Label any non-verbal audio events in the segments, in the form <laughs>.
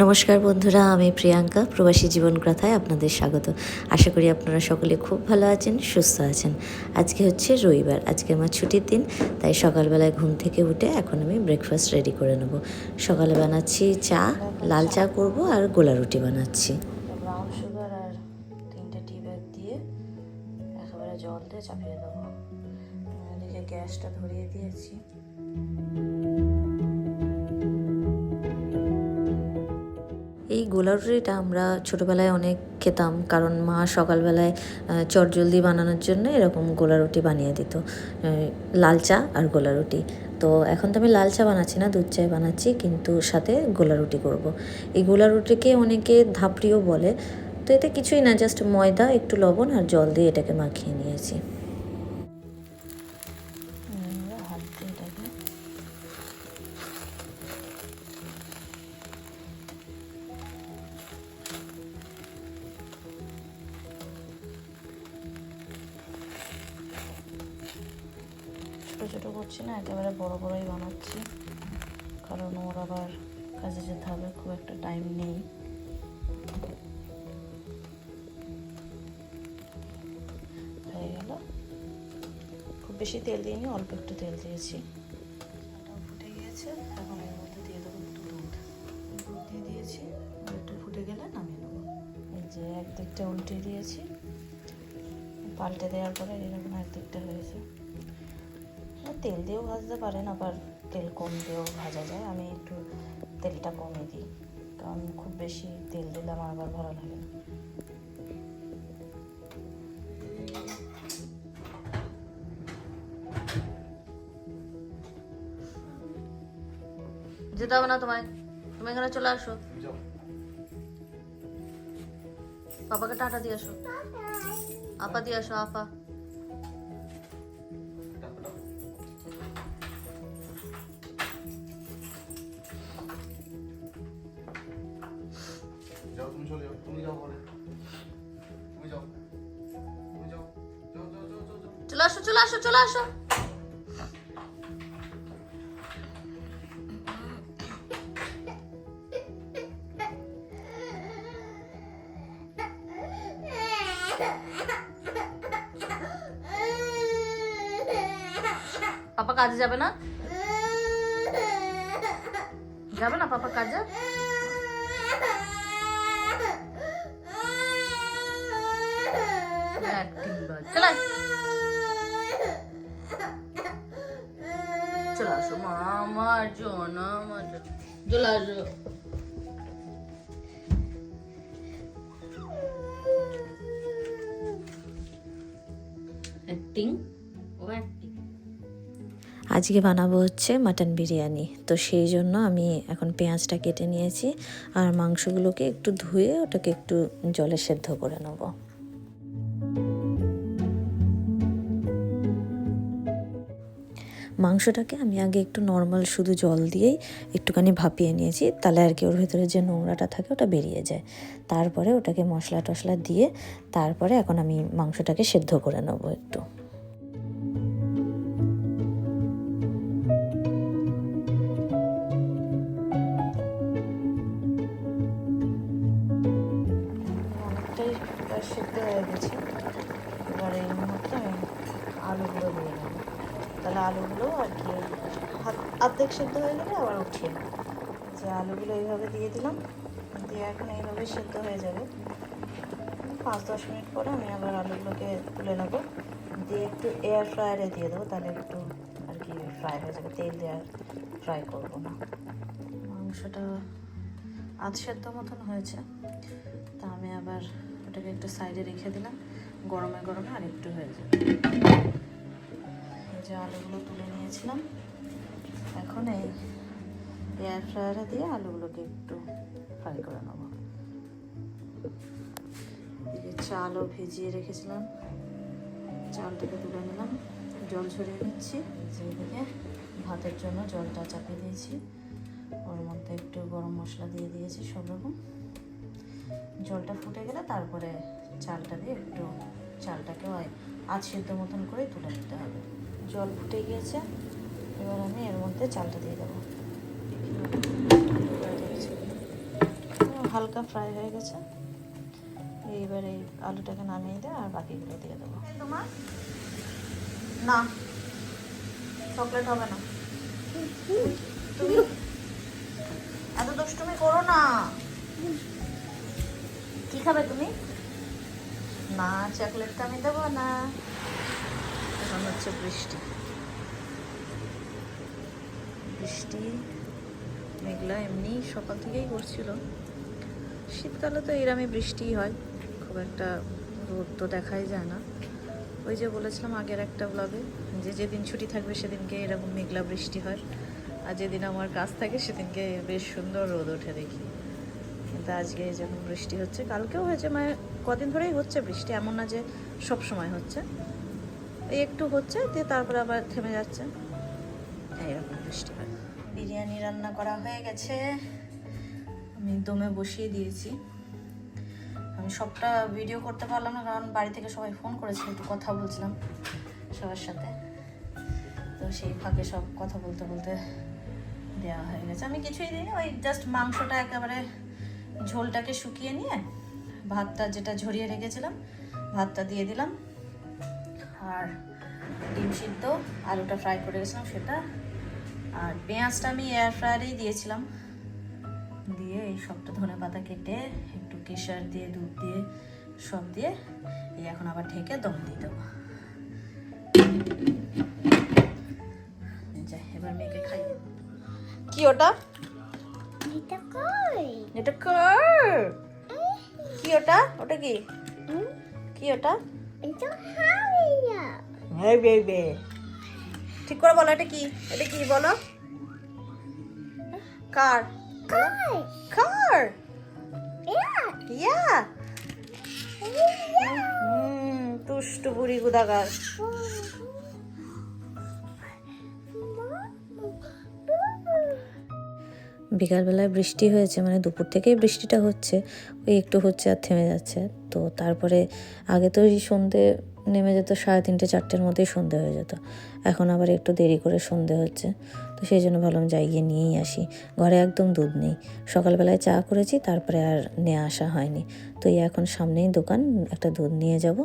নমস্কার বন্ধুরা, আমি প্রিয়াঙ্কা, প্রবাসী জীবন কথায় আপনাদের স্বাগত। আশা করি আপনারা সকলে খুব ভালো আছেন, সুস্থ আছেন। আজকে হচ্ছে রবিবার, আজকে আমার ছুটির দিন, তাই সকালবেলায় ঘুম থেকে উঠে এখন আমি ব্রেকফাস্ট রেডি করে নেব। সকালে বানাচ্ছি চা, লাল চা করব আর গোলা রুটি বানাচ্ছি। সুগার আর তিনটে টি দিয়ে চাপিয়ে দেবো। গ্যাসটা ধরিয়ে দিয়েছি। গোলা রুটিটা আমরা ছোটোবেলায় অনেক খেতাম, কারণ মা সকালবেলায় চটজলদি বানানোর জন্য এরকম গোলা রুটি বানিয়ে দিত লাল চা আর গোলা রুটি তো এখন তো আমি লাল চা বানাচ্ছি না, দুধ চায় বানাচ্ছি, কিন্তু সাথে গোলা রুটি করব। এই গোলা রুটিকে অনেকে ধাপড়িও বলে, তো এতে কিছুই না জাস্ট ময়দা, একটু লবণ আর জল দিয়ে এটাকে মাখিয়ে নিয়েছি হাত দিয়ে এটাকে ছোটো ছোটো করছি না একেবারে বড় বড়ই বানাচ্ছি। কারণ ওর আবার কাজে যেতে হবে খুব একটা টাইম নেই। হয়ে গেল। খুব বেশি তেল দিইনি অল্প একটু তেল দিয়েছি। চাটাও ফুটে গিয়েছে এখন এর মধ্যে দিয়ে দেবো একটু দুধ। দুধ দিয়ে দিয়েছি একটু ফুটে গেলে নামিয়ে নেব। এই যে একদিকটা উল্টে দিয়েছি পাল্টে দেওয়ার পরে এরকম একদিকটা হয়েছে। তেল দিয়েও ভাজতে পারেন আবার তেল কম দিয়েও ভাজা যায়। আমি একটু তেলটা কমে দিই কারণ খুব বেশি তেল দিলে আমার আবার ভালো লাগে না। যেতে হবে না তোমায়। তুমি এখানে চলে আসো। পাপাকে টাটা দিয়ে আসো। আপা দিয়ে আসো আপা। চলে আসো চলে আসো চলে আসো। পাপা কাজে যাবে না? যাবে না পাপা কাজে। <laughs> চলে অ্যাক্টিং আজকে বানাবো হচ্ছে মাটন বিরিয়ানি। তো সেই জন্য আমি এখন পেঁয়াজটা কেটে নিয়েছি আর মাংসগুলোকে একটু ধুয়ে ওটাকে একটু জলে সেদ্ধ করে নেব। মাংসটাকে আমি আগে একটু নর্মাল শুধু জল দিয়েই একটুখানি ভাপিয়ে নিয়েছি, তাহলে আর কি ওর ভেতরে যে নোংরাটা থাকে ওটা বেরিয়ে যায়। তারপরে ওটাকে মশলা টশলা দিয়ে তারপরে এখন আমি মাংসটাকে সেদ্ধ করে নেব একটু। আলুগুলো আর কি অর্ধেক সেদ্ধ হয়ে গেলে আবার উঠিয়ে যে আলুগুলো এইভাবে দিয়ে দিলাম, দিয়ে এখন এইভাবে সেদ্ধ হয়ে যাবে। পাঁচ দশ মিনিট পরে আমি আবার আলুগুলোকে তুলে নেব। দিয়ে একটু এয়ার ফ্রায়ারে দিয়ে দেবো, তাহলে একটু আর কি ফ্রাই হয়ে যাবে, তেল দিয়ে আর ফ্রাই করব না। মাংসটা আধ সেদ্ধ মতন হয়েছে, তা আমি আবার ওটাকে একটু সাইডে রেখে দিলাম, গরমে গরমে আর একটু হয়ে যাবে। যে আলুগুলো তুলে নিয়েছিলাম। এখন এই এয়ার ফ্রায়ারে দিয়ে আলুগুলোকে একটু ফ্রাই করে নেব। চালও ভিজিয়ে রেখেছিলাম। চালটাকে তুলে নিলাম। জল ছড়িয়ে নিচ্ছি। যেদিকে ভাতের জন্য জলটা চাপিয়ে দিয়েছি। ওর মধ্যে একটু গরম মশলা দিয়ে দিয়েছি সব রকম। জলটা ফুটে গেলে তারপরে চালটা দিয়ে একটু চালটাকে আধ সিদ্ধ মতন করে তুলে নিতে হবে। জল ফুটে গিয়েছে। এবার আমি এর মধ্যে চালটা দিয়ে দেবো। হালকা ফ্রাই হয়ে গেছে। এইবার এই আলুটাকে নামিয়ে দে আর বাকিগুলো দিয়ে দেবো। তোমার? না। চকলেট হবে না। তুমি? এত দুষ্টুমি করো না। কি খাবে তুমি? না চকলেটটা আমি দেবো না। এখন হচ্ছে বৃষ্টি। বৃষ্টি, মেঘলা, এমনি সকাল থেকেই করছিল। শীতকালে তো এরমই বৃষ্টিই হয়, খুব একটা রোদ তো দেখাই যায় না। ওই যে বলেছিলাম আগের একটা ব্লগে যে যেদিন ছুটি থাকবে সেদিনকে এরকম মেঘলা বৃষ্টি হয়, আর যেদিন আমার কাজ থাকে সেদিনকে বেশ সুন্দর রোদ ওঠে দেখি। কিন্তু আজকে যখন বৃষ্টি হচ্ছে, কালকেও হয়েছে মানে কদিন ধরেই হচ্ছে বৃষ্টি, এমন না যে সব সময় হচ্ছে। এই একটু হচ্ছে দিয়ে তারপরে আবার থেমে যাচ্ছে। এইরকম বৃষ্টি হয়। বিরিয়ানি রান্না করা হয়ে গেছে। আমি দমে বসিয়ে দিয়েছি। আমি সবটা ভিডিও করতে পারলাম না কারণ বাড়ি থেকে সবাই ফোন করেছিল একটু কথা বলছিলাম সবার সাথে। তো সেই ফাঁকে সব কথা বলতে বলতে দেওয়া হয়ে গেছে। আমি কিছুই দিইনি ওই জাস্ট মাংসটা একেবারে ঝোলটাকে শুকিয়ে নিয়ে ভাতটা যেটা ঝরিয়ে রেখেছিলাম ভাতটা দিয়ে দিলাম। আর ডিম সিদ্ধ আলুটা ফ্রাই করে গেছিলাম সেটা। আর পেঁয়াজটা আমি এয়ার ফ্রায়ারেই দিয়েছিলাম। দিয়ে এই সবটা ধনে পাতা কেটে একটু কেশার দিয়ে দুধ দিয়ে সব দিয়ে এই এখন আবার ঢেকে দম দিয়ে দেবো। এবার মেয়েকে খাই কি ওটা? এটা কর কি ওটা? ওটা কি? কি ওটা? এটা হারিয়া বেবে ঠিক করে বলো এটা কি? এটা কি বলো? কার কার ইয়া ইয়া হুম তুষ্ট বুড়ি গুদাগার। বিকালবেলায় বৃষ্টি হয়েছে মানে দুপুর থেকেই বৃষ্টিটা হচ্ছে, ওই একটু হচ্ছে আর থেমে যাচ্ছে। তো তারপরে আগে তো ওই সন্ধে নেমে যেত, সাড়ে তিনটে, চারটের মধ্যেই সন্ধে হয়ে যেত। এখন আবার একটু দেরি করে সন্ধে হচ্ছে, তো সেই জন্য ভাবলাম যাই গিয়ে নিয়েই আসি। ঘরে একদম দুধ নেই। সকালবেলায় চা করেছি, তারপরে আর নিয়ে আসা হয়নি। তো এই এখন সামনেই দোকান, একটা দুধ নিয়ে যাব,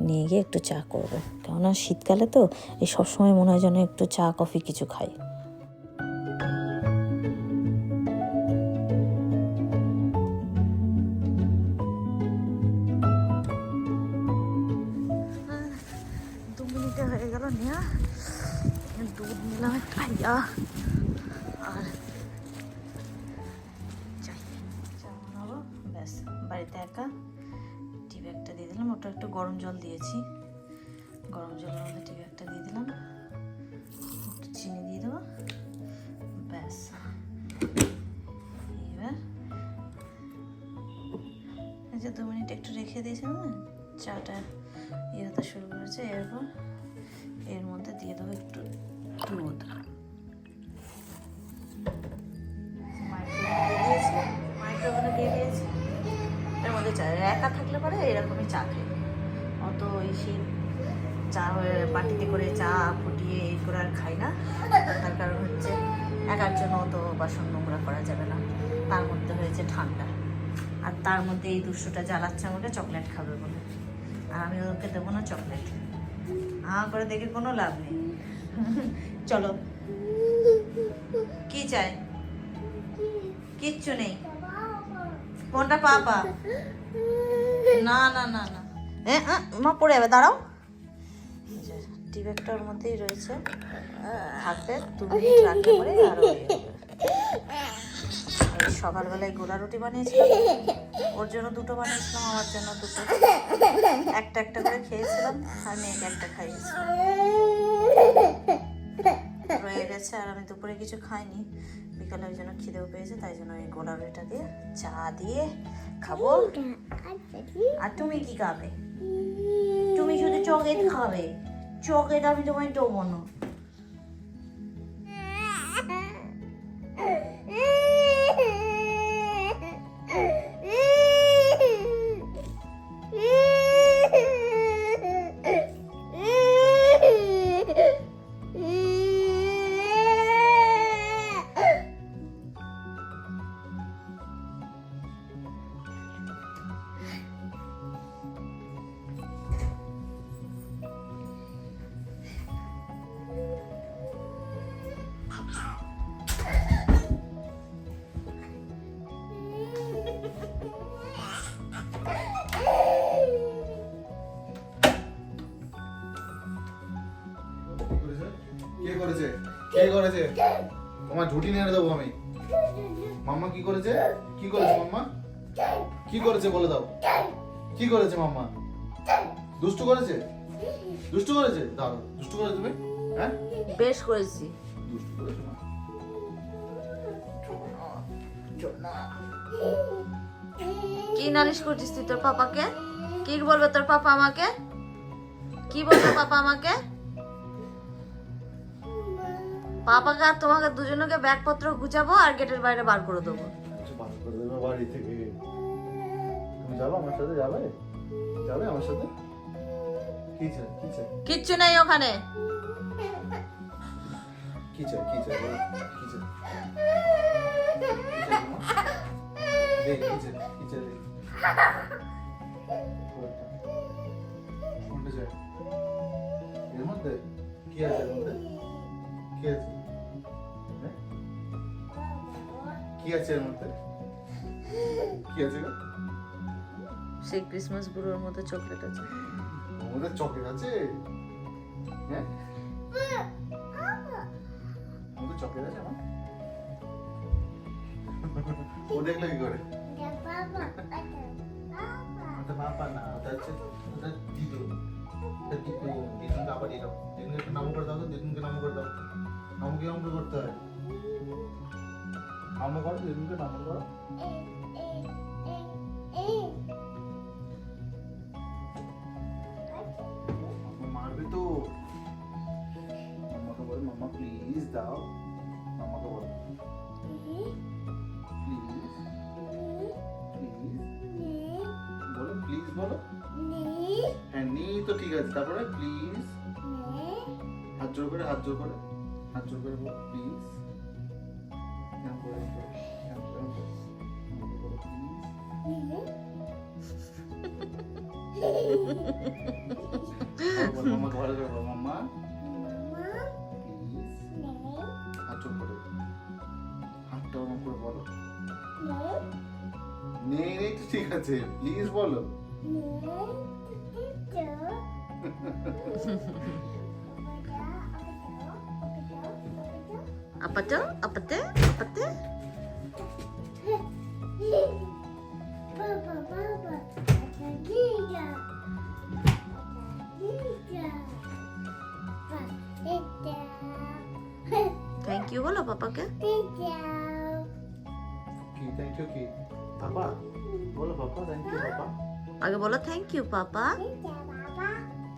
নিয়ে গিয়ে একটু চা করব। কেননা শীতকালে তো এই সবসময় মনে হয় যেন একটু চা, কফি কিছু খাই। একটা আর যাই চা বানাবো ব্যাস, বাড়িতে একা। টি ব্যাগটা দিয়ে দিলাম, ওটা একটু গরম জল দিয়েছি। গরম জলের মধ্যে টি ব্যাগটা দিয়ে দিলাম। একটু চিনি দিয়ে দেবো। ব্যাস। এবার এই যে দু মিনিট একটু রেখে দিয়েছিলাম না, চাটা ইয়ে হতে শুরু করেছে, এরপর এর মধ্যে দিয়ে দেবো একটু দুধ। একা থাকলে পরে এরকমই চা খাই অত ওই সেই চা বাটিতে করে চা ফুটিয়ে এই করে আর খাই না। তার কারণ হচ্ছে একার জন্য অত বাসন নোংরা করা যাবে না। তার মধ্যে হয়েছে ঠান্ডা। আর তার মধ্যে এই দুশোটা জ্বালাচ্ছে আমাকে চকলেট খাবে বলে। আর আমি ওকে দেবো না চকলেট। আ করে দেখে কোনো লাভ নেই। চলো। কি চাই? কিচ্ছু নেই। কোনটা পাপা না না না না। আ, মা পড়ে যাবে দাঁড়াও। টি ওর মধ্যেই রয়েছে। থাকবে দু মিনিট রাখলে পরে আরও এই সকালবেলায় গোলা রুটি বানিয়েছিলাম। ওর জন্য দুটো বানিয়েছিলাম আমার জন্য দুটো। একটা একটা করে খেয়েছিলাম আর মেয়েকে একটা খাইয়েছিলাম। রয়ে গেছে আর আমি দুপুরে কিছু খাইনি। বিকালে ওই জন্য খিদেও পেয়েছে, তাই জন্য ওই গোলা রুটিটা দিয়ে চা দিয়ে খাব। আর তুমি কি খাবে? তুমি শুধু চকলেট খাবে। চকলেট আমি তোমায় দেবো না। তোমার ঝুটি নিয়ে দেবো আমি। মাম্মা কি করেছে? কি করেছে মাম্মা? কি করেছে বলে দাও। কি করেছে মাম্মা? দুষ্টু করেছে? দুষ্টু করেছে? দাঁড়াও দুষ্টু করেছে তুমি? হ্যাঁ? বেশ করেছি। দুষ্টু করেছে না? কি নালিশ করছিস তুই তোর পাপাকে? কি বলবে তোর পাপা আমাকে? কি বলবে পাপা আমাকে? পাপাকে আর তোমাকে দুজনকে ব্যাগপত্র গুছাবো আর গেটের বাইরে বার করে দেবো। কিছু বার করে দেবে বাড়ি থেকে। তুমি যাবে আমার সাথে? যাবে? যাবে আমার সাথে? কি চাই? কি চাই? কিচ্ছু নেই ওখানে। কি চাই? কি চাই? কি চাই? দে কি চাই? কি চাই কোনটা? কোনটা চাই? এর মধ্যে? কি আছে এর মধ্যে? কি আছে? কি আছে এর মধ্যে? কি আছে গো? সেই ক্রিসমাস বুড়োর মতো চকলেট আছে। আমাদের চকলেট আছে? হ্যাঁ? আমাদের চকলেট আছে আমার ও দেখল কি করে? ওটা বাবা না ওটা হচ্ছে ওটা দিদু। ওটা দিদু দিদুনকে আবার দিয়ে দাও দিদুনকে একটু নাম করে দাও তো দিদুনকে নাম করে দাও। নাম কি নাম করতে হয়। নাম করো দিদুনকে নাম করো মারবে তো মাম্মাকে বল মাম্মা প্লিজ দাও মাম্মাকে বল প্লিজ প্লিজ বলো? প্লিজ বলো? হ্যাঁ নি তো ঠিক আছে। তারপরে প্লিজ হাত জোর করে হাত জোর করে। হাত জোর করে বলো প্লিজ মাম্মাকে ভালো করে বলো হাত করে বলো নেই নেই তো ঠিক আছে প্লিজ বলো Apa tuh? Apa tuh? Apa tuh? Papa, papa, ada dia. Thank you bola papa ke? Thank you. Okay, thank you. Papa, bola papa, thank you papa. Aku bola thank you papa. Thank you papa.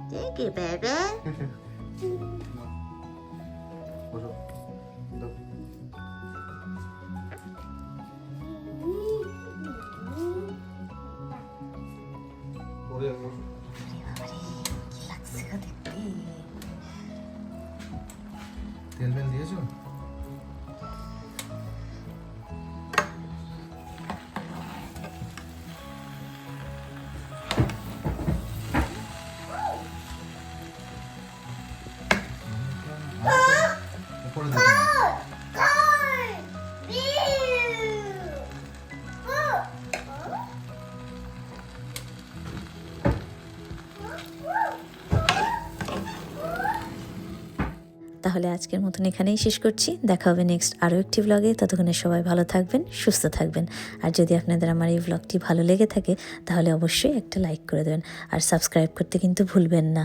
Thank you baby. <laughs> তাহলে আজকের মতন এখানেই শেষ করছি। দেখা হবে next আরও একটি ব্লগে ততক্ষণে সবাই ভালো থাকবেন, সুস্থ থাকবেন। আর যদি আপনাদের আমার এই ব্লগটি ভালো লেগে থাকে, তাহলে অবশ্যই একটা লাইক করে দেবেন। আর সাবস্ক্রাইব করতে কিন্তু ভুলবেন না।